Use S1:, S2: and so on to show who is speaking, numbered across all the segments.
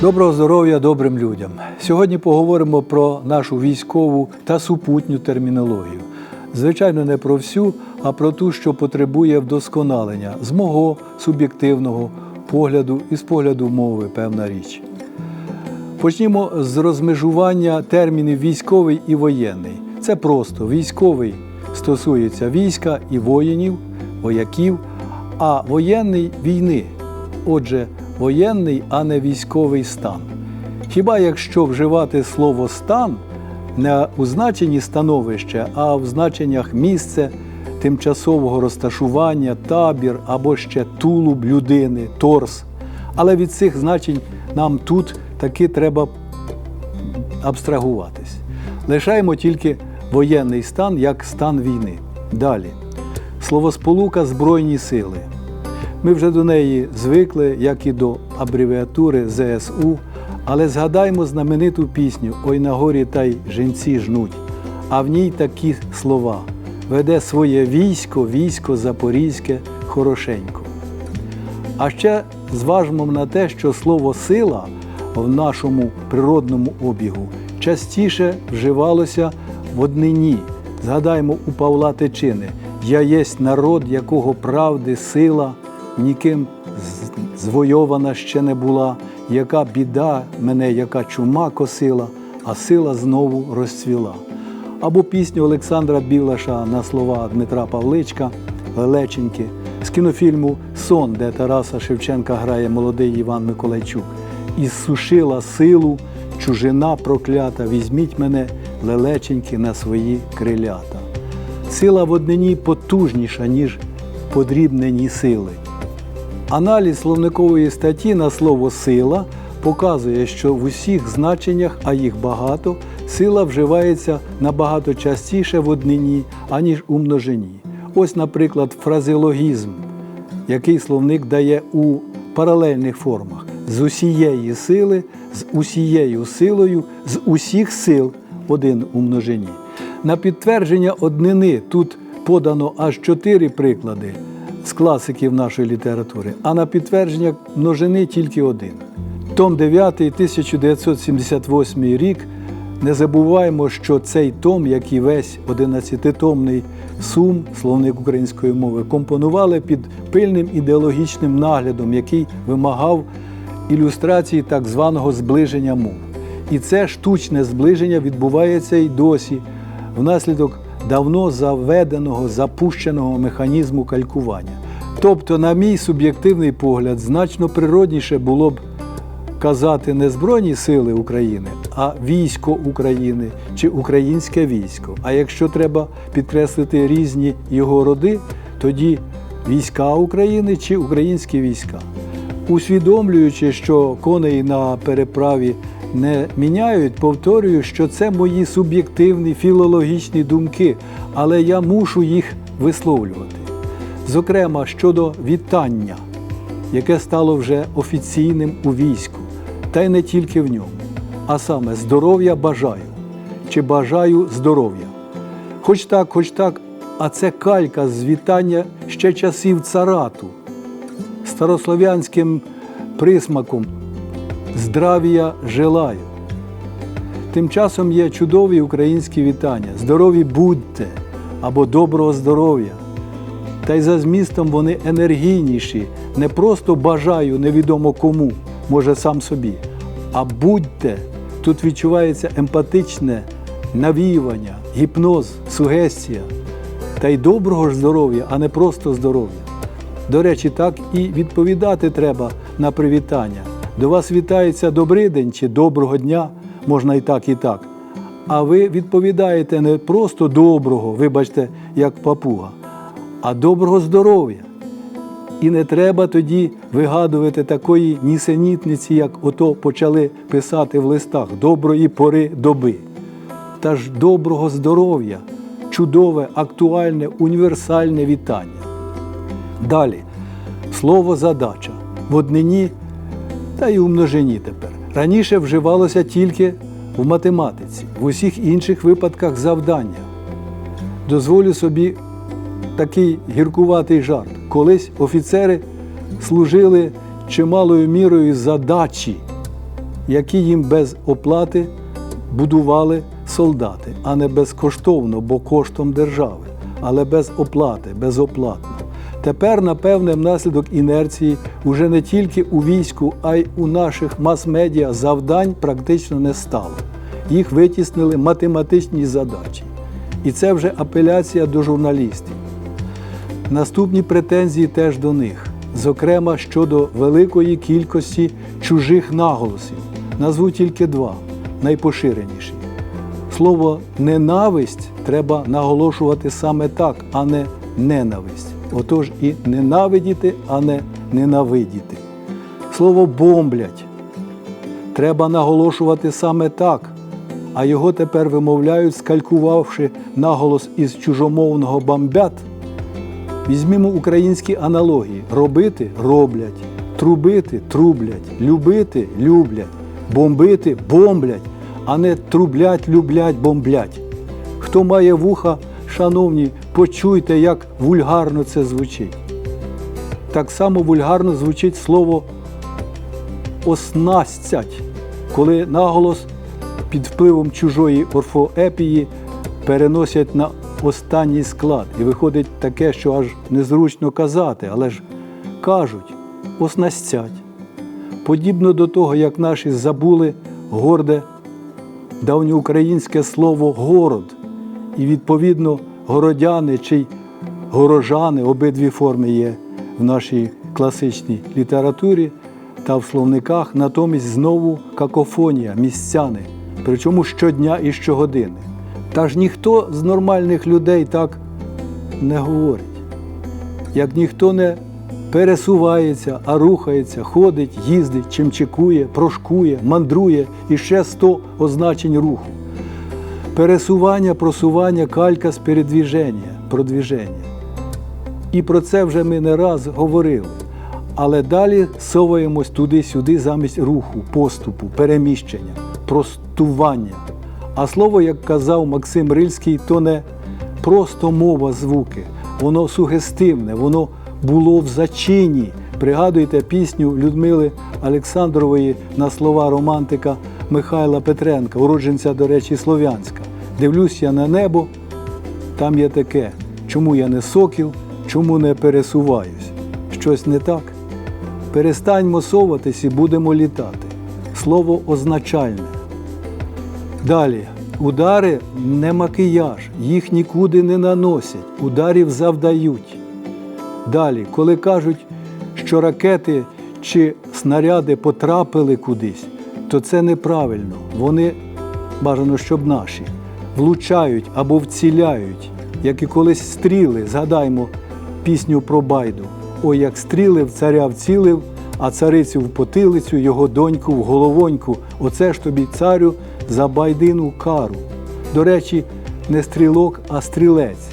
S1: Доброго здоров'я добрим людям. Сьогодні поговоримо про нашу військову та супутню термінологію. Звичайно, не про всю, а про ту, що потребує вдосконалення з мого суб'єктивного погляду і з погляду мови, певна річ. Почнімо з розмежування термінів військовий і воєнний. Це просто військовий стосується війська і воїнів, вояків, а воєнний війни. Отже, воєнний, а не військовий стан. Хіба якщо вживати слово стан не у значенні становище, а в значеннях місце тимчасового розташування, табір або ще тулуб людини, торс. Але від цих значень нам тут таки треба абстрагуватись. Лишаємо тільки воєнний стан як стан війни. Далі. Словосполука Збройні сили. Ми вже до неї звикли, як і до абревіатури ЗСУ, але згадаймо знамениту пісню Ой на горі та й жінці жнуть, а в ній такі слова веде своє військо, військо Запорізьке хорошенько. А ще зважмо на те, що слово сила в нашому природному обігу частіше вживалося в однині. Згадаймо у Павла Тичини Я єсть народ, якого правди, сила, ніким звойована ще не була, яка біда мене, яка чума косила, а сила знову розцвіла. Або пісню Олександра Білаша на слова Дмитра Павличка Лелеченьки з кінофільму Сон, де Тараса Шевченка грає молодий Іван Миколайчук. І сушила силу, чужина проклята, візьміть мене, лелеченьки, на свої крилята. Сила в однині потужніша, ніж подрібнені сили. Аналіз словникової статті на слово сила показує, що в усіх значеннях, а їх багато, сила вживається набагато частіше в однині, аніж у множині. Ось, наприклад, фразеологізм, який словник дає у паралельних формах з усієї сили, з усією силою, з усіх сил один у множині. На підтвердження однини тут подано аж чотири приклади з класиків нашої літератури, а на підтвердження множини тільки один. Том 9, 1978 рік. Не забуваємо, що цей том, як і весь 11-томний сум, словник української мови, компонували під пильним ідеологічним наглядом, який вимагав ілюстрації так званого зближення мов. І це штучне зближення відбувається й досі внаслідок давно заведеного, запущеного механізму калькування. Тобто, на мій суб'єктивний погляд, значно природніше було б казати не Збройні сили України, а військо України чи українське військо. А якщо треба підкреслити різні його роди, тоді війська України чи українські війська. Усвідомлюючи, що коней на переправі не міняють, повторюю, що це мої суб'єктивні філологічні думки, але я мушу їх висловлювати. Зокрема, щодо вітання, яке стало вже офіційним у війську, та й не тільки в ньому, а саме здоров'я бажаю чи бажаю здоров'я. Хоч так, хоч так, а це калька з вітання ще часів царату, старослов'янським присмаком здравія желаю. Тим часом є чудові українські вітання. Здорові будьте або доброго здоров'я. Та й за змістом вони енергійніші, не просто бажаю невідомо кому, може сам собі, а будьте. Тут відчувається емпатичне навіювання, гіпноз, сугестія. Та й доброго ж здоров'я, а не просто здоров'я. До речі, так і відповідати треба на привітання. До вас вітається добрий день чи доброго дня, можна і так, і так. А ви відповідаєте не просто доброго, вибачте, як папуга, а доброго здоров'я. І не треба тоді вигадувати такої нісенітниці, як ото почали писати в листах доброї пори доби. Та ж доброго здоров'я, чудове, актуальне, універсальне вітання. Далі слово задача в однині та й у множині тепер. Раніше вживалося тільки в математиці, в усіх інших випадках завдання. Дозволю собі такий гіркуватий жарт. Колись офіцери служили чималою мірою задачі, які їм без оплати будували солдати, а не безкоштовно, бо коштом держави, але без оплати, безоплатно. Тепер, напевне, внаслідок інерції уже не тільки у війську, а й у наших мас-медіа завдань практично не стало. Їх витіснили математичні задачі. І це вже апеляція до журналістів. Наступні претензії теж до них, зокрема щодо великої кількості чужих наголосів. Назву тільки два найпоширеніші. Слово ненависть треба наголошувати саме так, а не ненависть. Отож і ненавидіти, а не ненавидіти. Слово бомблять треба наголошувати саме так, а його тепер вимовляють, скалькувавши наголос із чужомовного бомбят. Візьмімо українські аналогії: робити роблять, трубити трублять, любити люблять, бомбити бомблять, а не трублять, люблять, бомблять. Хто має вуха, шановні, почуйте, як вульгарно це звучить. Так само вульгарно звучить слово оснастять, коли наголос під впливом чужої орфоепії переносять на останній склад. І виходить таке, що аж незручно казати, але ж кажуть оснастять. Подібно до того, як наші забули горде давньоукраїнське слово город, і відповідно городяни чи горожани обидві форми є в нашій класичній літературі та в словниках, натомість знову какофонія, місцяни, причому щодня і щогодини. Та ж ніхто з нормальних людей так не говорить, як ніхто не пересувається, а рухається, ходить, їздить, чимчикує, прошкує, мандрує і ще сто означень руху. Пересування, просування, калька з передвіження, продвіження. І про це вже ми не раз говорили. Але далі соваємось туди-сюди замість руху, поступу, переміщення, простування. А слово, як казав Максим Рильський, то не просто мова звуки, воно сугестивне, воно було в зачині. Пригадуйте пісню Людмили Олександрової на слова романтика Михайла Петренка, уродженця, до речі, Слов'янська. Дивлюсь я на небо, там є таке, чому я не сокіл, чому не пересуваюсь. Щось не так. Перестаньмо соватись і будемо літати. Слово означальне. Далі. Удари не макіяж, їх нікуди не наносять, ударів завдають. Далі, коли кажуть, що ракети чи снаряди потрапили кудись, то це неправильно. Вони бажано, щоб наші влучають або вціляють, як і колись стріли. Згадаймо пісню про байду. Ой, як стріли в царя вцілив, а царицю в потилицю, його доньку в головоньку. Оце ж тобі, царю, за байдину кару. До речі, не стрілок, а стрілець.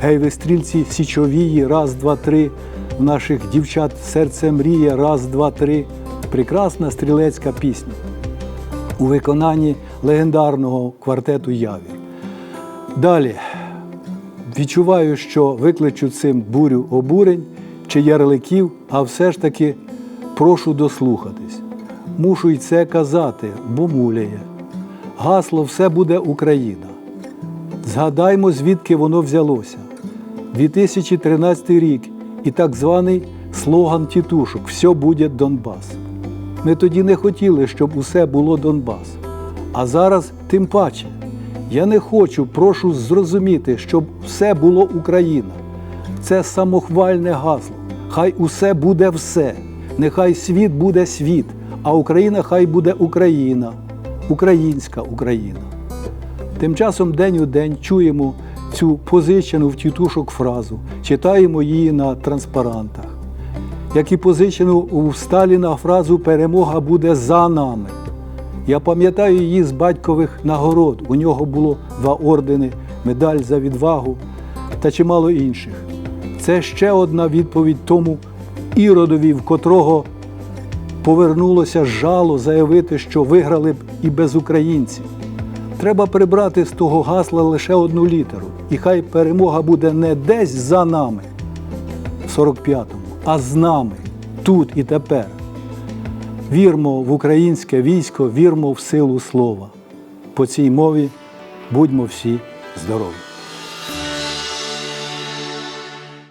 S1: Гей, ви стрільці січовії, раз, два, три. В наших дівчат серце мріє, раз, два, три. Прекрасна стрілецька пісня у виконанні легендарного квартету Явір. Далі відчуваю, що викличу цим бурю обурень чи ярликів, а все ж таки прошу дослухатись. Мушу й це казати, бо муляє. Гасло все буде Україна. Згадаймо, звідки воно взялося. 2013 рік і так званий слоган тітушок Все буде Донбас. Ми тоді не хотіли, щоб усе було Донбас. А зараз тим паче. Я не хочу, прошу зрозуміти, щоб все було Україна. Це самохвальне гасло. Хай усе буде все. Нехай світ буде світ, а Україна хай буде Україна, українська Україна. Тим часом день у день чуємо цю позичену в тітушок фразу, читаємо її на транспарантах. Як і позичену у Сталіна фразу Перемога буде за нами. Я пам'ятаю її з батькових нагород. У нього було два ордени, медаль за відвагу та чимало інших. Це ще одна відповідь тому іродові, в котрого повернулося жало заявити, що виграли б і без українців. Треба прибрати з того гасла лише одну літеру. І хай перемога буде не десь за нами, в 45-му, а з нами, тут і тепер. Вірмо в українське військо, вірмо в силу слова. По цій мові будьмо всі здорові!